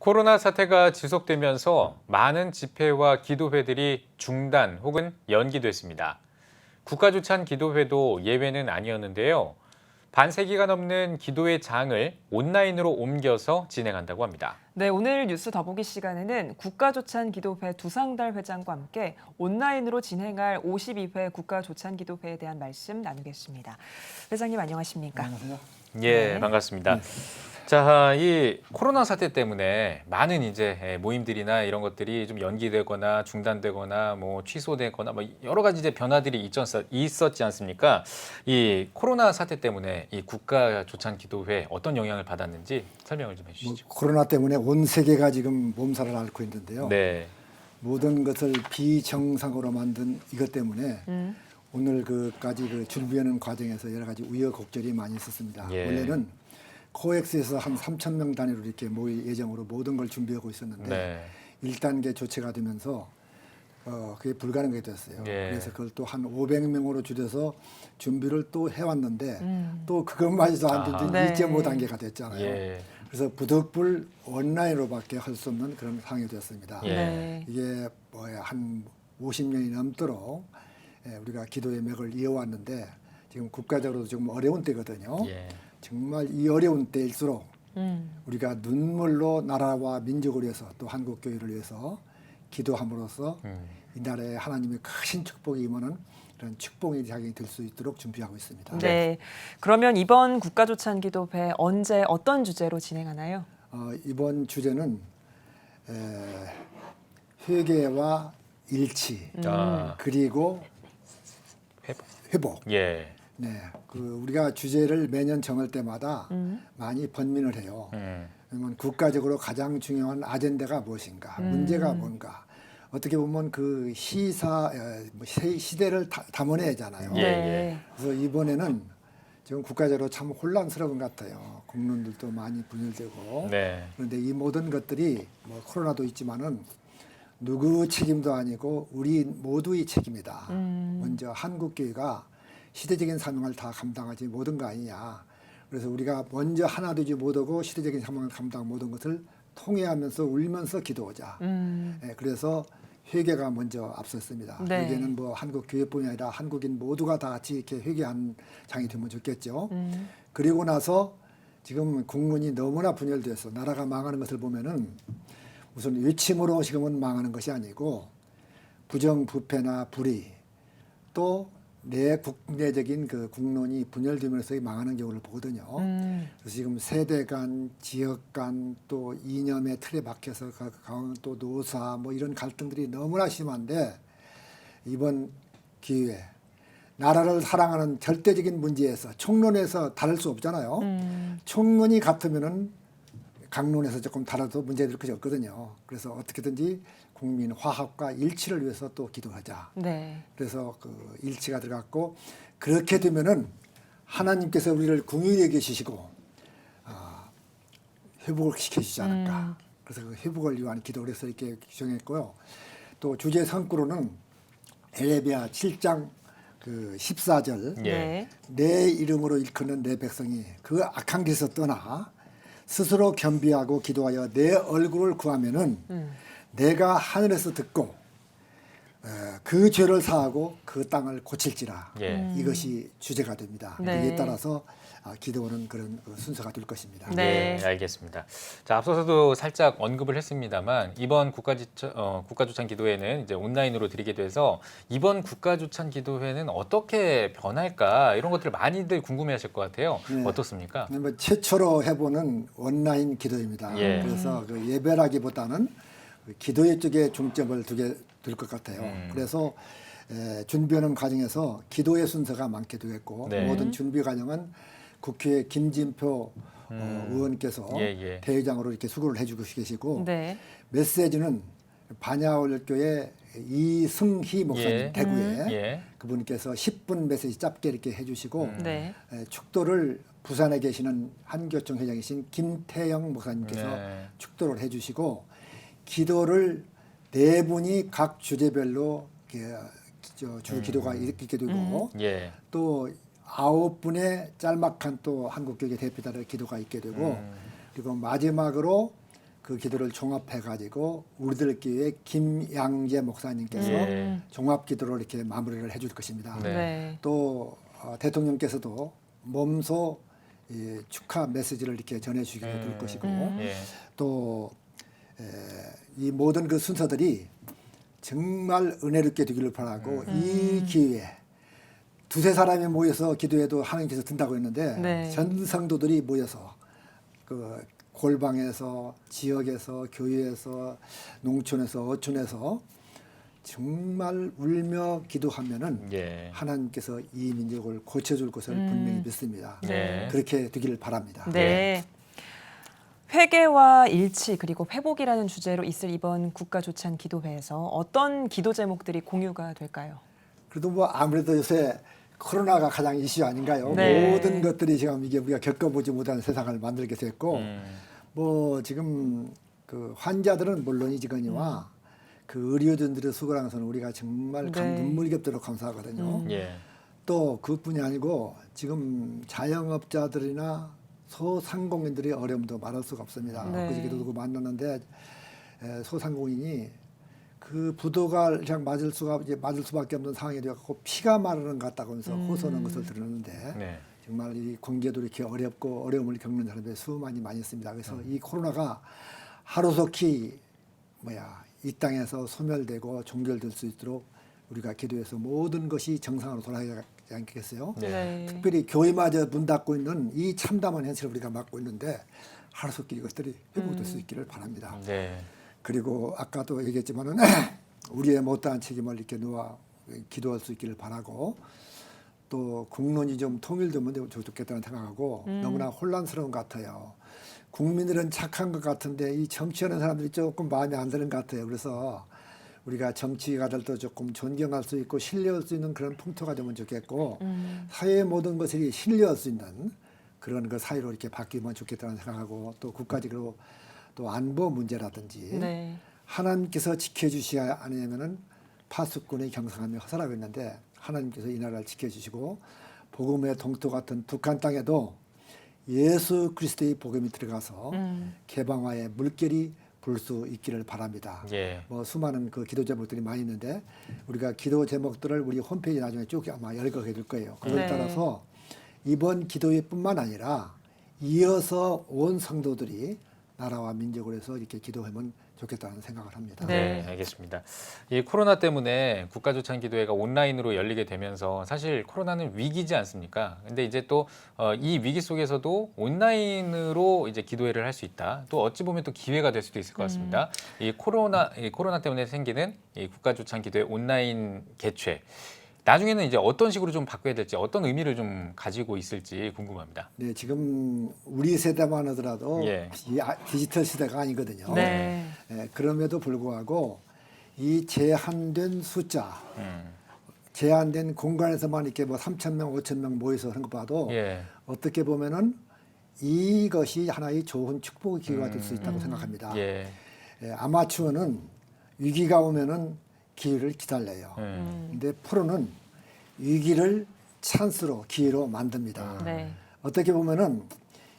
코로나 사태가 지속되면서 많은 집회와 기도회들이 중단 혹은 연기됐습니다. 국가주찬 기도회도 예외는 아니었는데요. 반세기가 넘는 기도의 장을 온라인으로 옮겨서 진행한다고 합니다. 네, 오늘 뉴스 더보기 시간에는 국가조찬 기도회 두상달 회장과 함께 온라인으로 진행할 52회 국가조찬 기도회에 대한 말씀 나누겠습니다. 회장님 안녕하십니까? 예, 네. 반갑습니다. 자, 이 코로나 사태 때문에 많은 이제 모임들이나 이런 것들이 좀 연기되거나 중단되거나 뭐 취소되거나 뭐 여러 가지 이제 변화들이 있었, 있었지 않습니까? 이 코로나 사태 때문에 이 국가 조찬 기도회 어떤 영향을 받았는지 설명을 좀뭐 해주시죠. 코로나 때문에 온 세계가 지금 몸살을 앓고 있는데요. 네, 모든 것을 비정상으로 만든 이것 때문에 음. 오늘 그까지 그 준비하는 과정에서 여러 가지 우여곡절이 많이 있었습니다. 예. 원래는 코엑스에서 한 3천 명 단위로 이렇게 모일 예정으로 모든 걸 준비하고 있었는데 네, 1단계 조치가 되면서 어 그게 불가능하게 됐어요. 예. 그래서 그걸 또 한 500명으로 줄여서 준비를 또 해왔는데 음. 또 그것마저도 안 아하. 되지 네. 1.5단계가 됐잖아요. 예, 그래서 부득불 온라인으로밖에 할 수 없는 그런 상황이 되었습니다. 예. 네. 이게 뭐야 한 50년이 넘도록 예, 우리가 기도의 맥을 이어왔는데 지금 국가적으로도 지금 어려운 때거든요. 예, 정말 이 어려운 때일수록 음. 우리가 눈물로 나라와 민족을 위해서 또 한국 교회를 위해서 기도함으로써 음. 이 나라에 하나님의 크신 축복이 임하는 그런 축복의 작용이 될 수 있도록 준비하고 있습니다. 네. 그러면 이번 국가조찬 기도회 언제 어떤 주제로 진행하나요? 어, 이번 주제는 에, 회개와 일치 아, 그리고 회복. 회복. 예, 네, 그 우리가 주제를 매년 정할 때마다 음. 많이 번민을 해요. 음, 그러면 국가적으로 가장 중요한 아젠다가 무엇인가, 문제가 뭔가. 어떻게 보면 그 시사 에, 뭐 시- 시대를 다, 담아내잖아요. 예, 네. 그래서 이번에는 지금 국가적으로 참 혼란스러운 것 같아요. 국론들도 많이 분열되고. 네, 그런데 이 모든 것들이 뭐 코로나도 있지만은 누구 책임도 아니고 우리 모두의 책임이다. 음. 먼저 한국 교회가 시대적인 사명을 다 감당하지 못한 거 아니냐. 그래서 우리가 먼저 하나 되지 못하고 시대적인 사명을 감당 못한 것을 통회하면서 울면서 기도하자. 음. 예, 그래서 회개가 먼저 앞섰습니다. 네. 회개는 뭐 한국 교회뿐이 아니라 한국인 모두가 다 같이 이렇게 회개한 장이 되면 좋겠죠. 음. 그리고 나서 지금 국문이 너무나 분열돼서 나라가 망하는 것을 보면은 우선 외침으로 지금은 망하는 것이 아니고 부정부패나 불의 또 내 국내적인 그 국론이 분열되면서 망하는 경우를 보거든요. 음. 그래서 지금 세대 간, 지역 간, 또 이념의 틀에 박혀서 가- 가온 또 노사 뭐 이런 갈등들이 너무나 심한데 이번 기회에 나라를 사랑하는 절대적인 문제에서 총론에서 다를 수 없잖아요. 음. 총론이 같으면은 강론에서 조금 달라도 문제될 것이 없거든요. 그래서 어떻게든지 국민 화합과 일치를 위해서 또 기도하자. 네. 그래서 그 일치가 들어갔고 그렇게 되면은 하나님께서 우리를 궁유히 여기시고 아, 회복을 시켜주지 않을까. 그래서 그 회복을 위한 기도를 해서 이렇게 정했고요. 또 주제 성구로는 에레비아 7장 그 14절 예. 네. 내 이름으로 일컫는 내 백성이 그 악한 길에서 떠나 스스로 겸비하고 기도하여 내 얼굴을 구하면은 음. 내가 하늘에서 듣고 어, 그 죄를 사하고 그 땅을 고칠지라 예. 이것이 주제가 됩니다. 네. 여기에 따라서 아, 기도하는 그런 그 순서가 될 것입니다. 네. 네, 알겠습니다. 자, 앞서서도 살짝 언급을 했습니다만 이번 국가주찬, 어, 국가주찬 기도회는 이제 온라인으로 드리게 돼서 이번 국가주찬 기도회는 어떻게 변할까 이런 것들을 많이들 궁금해하실 것 같아요. 네. 어떻습니까? 뭐 최초로 해보는 온라인 기도입니다. 예. 그래서 그 예배라기보다는 그 기도의 쪽에 중점을 두게 될 것 같아요. 음. 그래서 에, 준비하는 과정에서 기도의 순서가 많게 되겠고 네. 모든 준비 과정은 국회 김진표 어, 의원께서 예, 예. 대회장으로 이렇게 수고를 해주고 계시고 네. 메시지는 반야월교회 이승희 목사님 예. 대구에 예. 그분께서 10분 메시지 짧게 이렇게 해주시고 네. 에, 축도를 부산에 계시는 한교총 회장이신 김태영 목사님께서 네. 축도를 해주시고 기도를 네 분이 각 주제별로 이렇게 주 기도가 이렇게 되고 예. 또 아홉 분의 짤막한 또 한국교회 대표단의 기도가 있게 되고 음. 그리고 마지막으로 그 기도를 종합해 가지고 우리들 교회 김양재 목사님께서 예. 종합 기도로 이렇게 마무리를 해줄 것입니다. 네. 네. 또 어, 대통령께서도 몸소 이 축하 메시지를 이렇게 전해주시게 될 음. 것이고 예. 또 이 모든 그 순서들이 정말 은혜롭게 되기를 바라고 음. 이 기회에 두세 사람이 모여서 기도해도 하나님께서 든다고 했는데 네. 전 성도들이 모여서 그 골방에서 지역에서 교회에서 농촌에서 어촌에서 정말 울며 기도하면은 예. 하나님께서 이 민족을 고쳐줄 것을 분명히 믿습니다. 네. 그렇게 되기를 바랍니다. 네. 회개와 일치 그리고 회복이라는 주제로 있을 이번 국가조찬 기도회에서 어떤 기도 제목들이 공유가 될까요? 그래도 뭐 아무래도 요새 코로나가 가장 이슈 아닌가요? 네. 모든 것들이 지금 이게 우리가 겪어보지 못한 세상을 만들게 됐고 음. 뭐 지금 그 환자들은 물론이지거니와 그 의료진들의 것은 우리가 정말 감, 네. 눈물이 겹도록 감사하거든요. 예. 또 그뿐이 아니고 지금 자영업자들이나 소상공인들의 어려움도 말할 수가 없습니다. 네. 그저께도 누구 만났는데 에, 소상공인이 그 부도가 그냥 맞을 수가 이제 맞을 수밖에 없는 상황이 되었고 피가 마르는 것 같다고 하면서 호소하는 것을 들었는데 네. 정말 이 공개도 이렇게 어렵고 어려움을 겪는 사람들이 수많이 많이 있습니다. 그래서 이 코로나가 하루속히 뭐야 이 땅에서 소멸되고 종결될 수 있도록 우리가 기도해서 모든 것이 정상으로 돌아가 지 않겠어요? 네. 특별히 교회마저 문 닫고 있는 이 참담한 현실을 우리가 맡고 있는데 하루속히 이것들이 회복될 수 있기를 바랍니다. 네. 그리고 아까도 얘기했지만은 우리의 못다한 책임을 이렇게 놓아 기도할 수 있기를 바라고 또 국론이 좀 통일되면 좋겠다는 생각하고 너무나 혼란스러운 것 같아요. 국민들은 착한 것 같은데 이 정치하는 사람들이 조금 마음에 안 드는 것 같아요. 그래서 우리가 정치가들도 조금 존경할 수 있고 신뢰할 수 있는 그런 풍토가 되면 좋겠고 사회의 모든 것이 신뢰할 수 있는 그런 그 사회로 이렇게 바뀌면 좋겠다는 생각하고 또 국가적으로 또 안보 문제라든지 네. 하나님께서 지켜주셔야 아니면은 파수꾼의 경상함이 허설하고 있는데 하나님께서 이 나라를 지켜주시고 복음의 동토 같은 북한 땅에도 예수 그리스도의 복음이 들어가서 음. 개방화의 물결이 불수 있기를 바랍니다. 예. 뭐 수많은 그 기도 제목들이 많이 있는데 우리가 기도 제목들을 우리 홈페이지 나중에 쭉 아마 열거해 줄 거예요. 그걸 네. 따라서 이번 기도회뿐만 아니라 이어서 온 성도들이 나라와 민족을 해서 이렇게 기도하면 좋겠다는 생각을 합니다. 네. 네, 알겠습니다. 이 코로나 때문에 국가조찬 기도회가 온라인으로 열리게 되면서 사실 코로나는 위기지 않습니까? 근데 이제 또 어, 이 위기 속에서도 온라인으로 이제 기도회를 할 수 있다. 또 어찌 보면 또 기회가 될 수도 있을 것 같습니다. 이 코로나 이 코로나 때문에 생기는 이 국가조찬 기도회 온라인 개최. 나중에는 이제 어떤 식으로 좀 바꿔야 될지 어떤 의미를 좀 가지고 있을지 궁금합니다. 네, 지금 우리 세대만 하더라도 예. 이 아- 디지털 시대가 아니거든요. 네. 예, 그럼에도 불구하고 이 제한된 숫자, 음. 제한된 공간에서만 이렇게 뭐 3천 명, 5천 명 모여서 하는 것 봐도 예. 어떻게 보면은 이것이 하나의 좋은 축복의 기회가 될 수 있다고 생각합니다. 예. 예, 아마추어는 위기가 오면은 기회를 기다려요. 음. 근데 프로는 위기를 찬스로 기회로 만듭니다. 네. 어떻게 보면은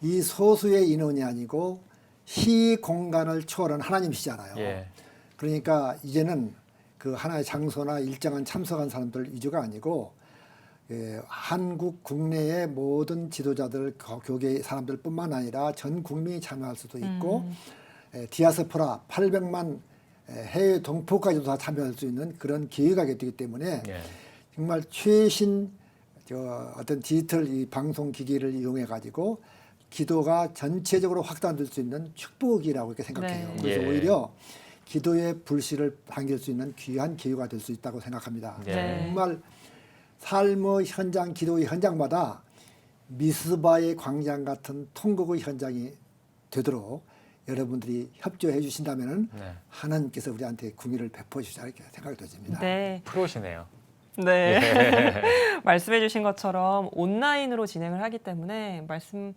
이 소수의 인원이 아니고 시 공간을 초월한 하나님이시잖아요. 예. 그러니까 이제는 그 하나의 장소나 일정한 참석한 사람들 위주가 아니고 예, 한국 국내의 모든 지도자들 교- 교계 사람들뿐만 아니라 전 국민이 참여할 수도 있고 예, 디아스포라 800만 해외 동포까지도 다 참여할 수 있는 그런 기회가 되기 때문에 예. 정말 최신 저 어떤 디지털 이 방송 기기를 이용해 가지고 기도가 전체적으로 확산될 수 있는 축복이라고 이렇게 생각해요. 네. 그래서 예. 오히려 기도의 불씨를 당길 수 있는 귀한 기회가 될 수 있다고 생각합니다. 네. 정말 삶의 현장, 기도의 현장마다 미스바의 광장 같은 통곡의 현장이 되도록 여러분들이 협조해 주신다면은 네. 하나님께서 우리한테 궁유를 베풀어 주시자 이렇게 생각이 되집니다. 네. 프로시네요. 네. 말씀해 주신 것처럼 온라인으로 진행을 하기 때문에 말씀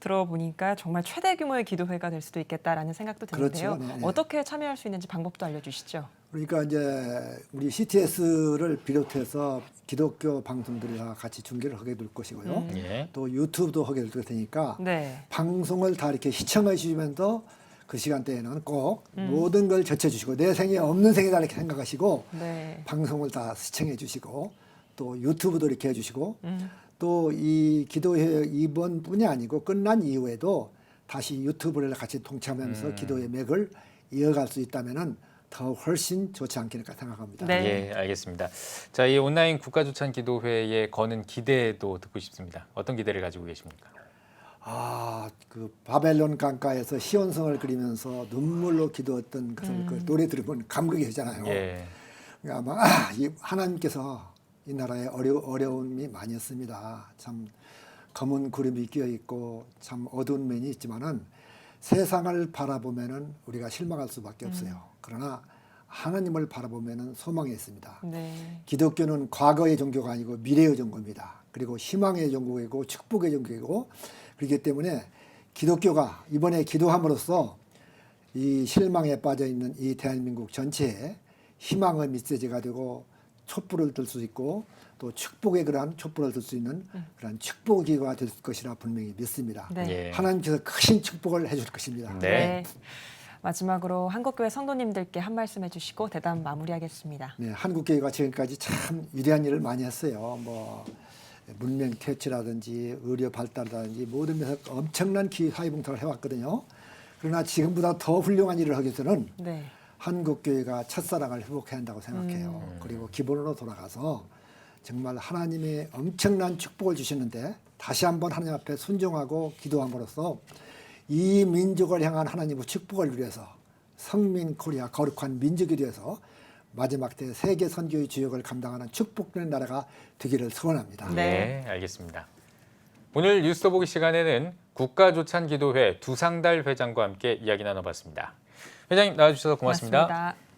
들어보니까 정말 최대 규모의 기도회가 될 수도 있겠다라는 생각도 드는데요. 그렇죠. 네, 네. 어떻게 참여할 수 있는지 방법도 알려주시죠. 그러니까 이제 우리 CTS를 비롯해서 기독교 방송들이 다 같이 중계를 하게 될 것이고요. 예. 또 유튜브도 하게 될 테니까 네. 방송을 다 이렇게 시청해 주시면서 그 시간대에는 꼭 모든 걸 젖혀주시고 내 생에 없는 생이다 이렇게 생각하시고 네. 방송을 다 시청해 주시고 또 유튜브도 이렇게 해주시고 음. 또이 기도회 이번뿐이 아니고 끝난 이후에도 다시 유튜브를 같이 동참하면서 기도의 맥을 이어갈 수 있다면은 더 훨씬 좋지 않겠을까 생각합니다. 네. 예, 알겠습니다. 자, 이 온라인 국가조찬 기도회에 거는 기대도 듣고 싶습니다. 어떤 기대를 가지고 계십니까? 아, 그 바벨론 강가에서 시온성을 그리면서 눈물로 기도했던 것을 그 노래 들으면 감격이 되잖아요. 예. 아마 아, 이 하나님께서 이 나라에 어려, 어려움이 많이 있습니다. 참 검은 구름이 끼어 있고 참 어두운 면이 있지만은 세상을 바라보면은 우리가 실망할 수밖에 없어요. 그러나 하나님을 바라보면은 소망이 있습니다. 네. 기독교는 과거의 종교가 아니고 미래의 종교입니다. 그리고 희망의 종교이고 축복의 종교이고 그렇기 때문에 기독교가 이번에 기도함으로써 이 실망에 빠져 있는 이 대한민국 전체에 희망의 메시지가 되고 촛불을 들 수 있고 또 축복의 그러한 촛불을 들 수 있는 그러한 축복 기회가 될 것이라 분명히 믿습니다. 네. 예. 하나님께서 크신 축복을 해줄 것입니다. 네. 마지막으로 한국교회 성도님들께 한 말씀 해주시고 대담 마무리하겠습니다. 네, 한국교회가 지금까지 참 위대한 일을 많이 했어요. 뭐 문명 퇴치라든지 의료 발달이라든지 모든 면에서 엄청난 기 사회봉사를 해왔거든요. 그러나 지금보다 더 훌륭한 일을 하기 위해서는 네. 한국 교회가 첫사랑을 회복해야 한다고 생각해요. 그리고 기본으로 돌아가서 정말 하나님의 엄청난 축복을 주시는데 다시 한번 하나님 앞에 순종하고 기도함으로써 이 민족을 향한 하나님의 축복을 위해서 성민 코리아 거룩한 민족이 되어서 마지막 때 세계 선교의 주역을 감당하는 축복된 나라가 되기를 소원합니다. 네. 네, 알겠습니다. 오늘 뉴스 보기 시간에는 국가조찬 기도회 두상달 회장과 함께 이야기 나눠봤습니다. 회장님 나와주셔서 고맙습니다. 고맙습니다.